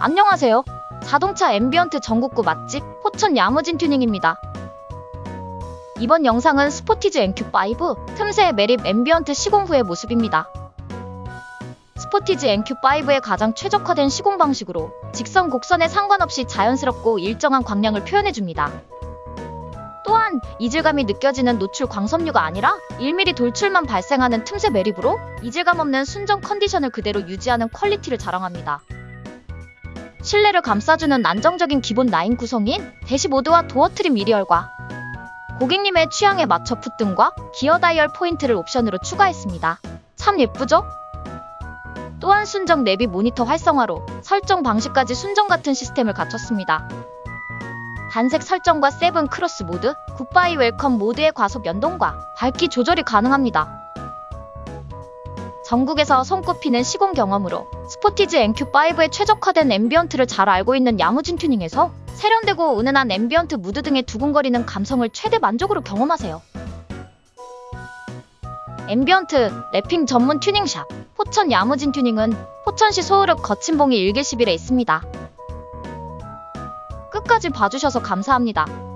안녕하세요. 자동차 앰비언트 전국구 맛집 포천 야무진 튜닝입니다. 이번 영상은 스포티지 NQ5 틈새 매립 앰비언트 시공 후의 모습입니다. 스포티지 NQ5의 가장 최적화된 시공 방식으로 직선 곡선에 상관없이 자연스럽고 일정한 광량을 표현해줍니다. 또한 이질감이 느껴지는 노출 광섬유가 아니라 1mm 돌출만 발생하는 틈새 매립으로 이질감 없는 순정 컨디션을 그대로 유지하는 퀄리티를 자랑합니다. 실내를 감싸주는 안정적인 기본 라인 구성인 대시보드와 도어 트림 미리얼과 고객님의 취향에 맞춰 풋등과 기어 다이얼 포인트를 옵션으로 추가했습니다. 참 예쁘죠? 또한 순정 내비 모니터 활성화로 설정 방식까지 순정 같은 시스템을 갖췄습니다. 단색 설정과 세븐 크로스 모드, 굿바이 웰컴 모드의 과속 연동과 밝기 조절이 가능합니다. 전국에서 손꼽히는 시공 경험으로 스포티지 NQ5의 최적화된 앰비언트를 잘 알고 있는 야무진 튜닝에서 세련되고 은은한 앰비언트 무드 등의 두근거리는 감성을 최대 만족으로 경험하세요. 앰비언트 랩핑 전문 튜닝샵 포천 야무진 튜닝은 포천시 소울읍 거친봉이 1개 11에 있습니다. 끝까지 봐주셔서 감사합니다.